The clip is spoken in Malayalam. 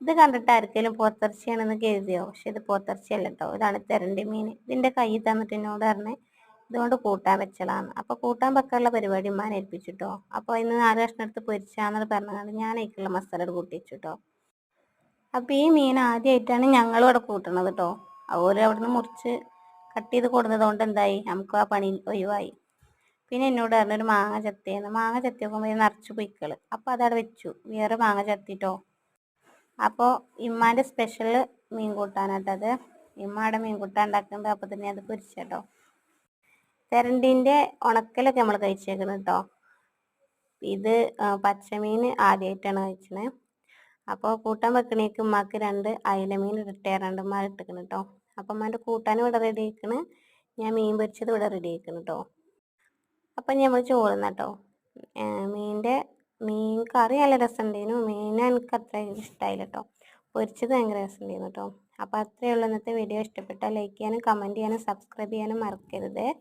ഇത് കണ്ടിട്ട് ആർക്കെങ്കിലും പോത്തിറച്ചിയാണെന്ന് കരുതിയോ? പക്ഷെ ഇത് പോത്തിറച്ചിയല്ല കേട്ടോ ഇതാണ് തെരണ്ടി മീൻ. ഇതിന്റെ കൈ തന്നിട്ട് എന്നോട് പറഞ്ഞേ ഇതുകൊണ്ട് കൂട്ടാൻ വെച്ചതാണ്. അപ്പൊ കൂട്ടാൻ വെക്കാനുള്ള പരിപാടി ഉമ്മാനെ ഏൽപ്പിച്ചിട്ടോ? അപ്പൊ ഇന്ന് നാല് കഷ്ണം എടുത്ത് പൊരിച്ചാന്നത് പറഞ്ഞത് ഞാൻ അതിക്കുള്ള മസാല കൂട്ടിച്ചിട്ടോ അപ്പൊ ഈ മീൻ ആദ്യമായിട്ടാണ് ഞങ്ങളും ഇവിടെ കൂട്ടണത് കേട്ടോ അതുപോലെ അവിടുന്ന് മുറിച്ച് കട്ട് ചെയ്ത് കൊടുത്തത് കൊണ്ട് എന്തായി? നമുക്ക് ആ പണി ഒഴിവായി. പിന്നെ എന്നോട് പറഞ്ഞൊരു മാങ്ങ ചത്തിയെന്ന്. മാങ്ങ ചത്തി നോക്കുമ്പോൾ നിറച്ച് പൊയ്ക്കൾ അപ്പോൾ അതവിടെ വെച്ചു. വേറെ മാങ്ങ ചത്തിട്ടോ? അപ്പോൾ ഇമ്മാന്റെ സ്പെഷ്യൽ മീൻ കൂട്ടാനാട്ടത് ഇമ്മയുടെ മീൻ കൂട്ടാൻ ഉണ്ടാക്കുന്നുണ്ട് അപ്പോൾ തന്നെ അത് പൊരിച്ചേട്ടോ. തെരണ്ടീന്റെ ഉണക്കലൊക്കെ നമ്മൾ കഴിച്ചേക്കുന്നത് കേട്ടോ ഇത് പച്ചമീൻ ആദ്യമായിട്ടാണ് കഴിച്ചത് അപ്പോൾ കൂട്ടാൻ വെക്കണേക്ക് ഉമ്മാക്ക് രണ്ട് അയലമീൻ രണ്ട് ഉമ്മ ഇട്ടിക്കണം കേട്ടോ അപ്പം ഉമ്മാന്റെ കൂട്ടാനും ഇവിടെ റെഡി ആയിക്കണ്. ഞാൻ മീൻ പൊരിച്ചത് ഇവിടെ റെഡി ആയിക്കണം കേട്ടോ അപ്പം നമ്മൾ ചോറുന്ന മീനിന്റെ മീൻ കറി നല്ല രസമുണ്ടായിരുന്നു മീൻ എനിക്ക് അത്ര ഇഷ്ടമായില്ല കേട്ടോ പൊരിച്ചത് ഭയങ്കര രസമുണ്ടായിരുന്നു കേട്ടോ അപ്പോൾ അത്രയേ ഉള്ളൂ ഇന്നത്തെ വീഡിയോ. ഇഷ്ടപ്പെട്ടാൽ ലൈക്ക് ചെയ്യാനും കമന്റ് ചെയ്യാനും സബ്സ്ക്രൈബ് ചെയ്യാനും മറക്കരുത്.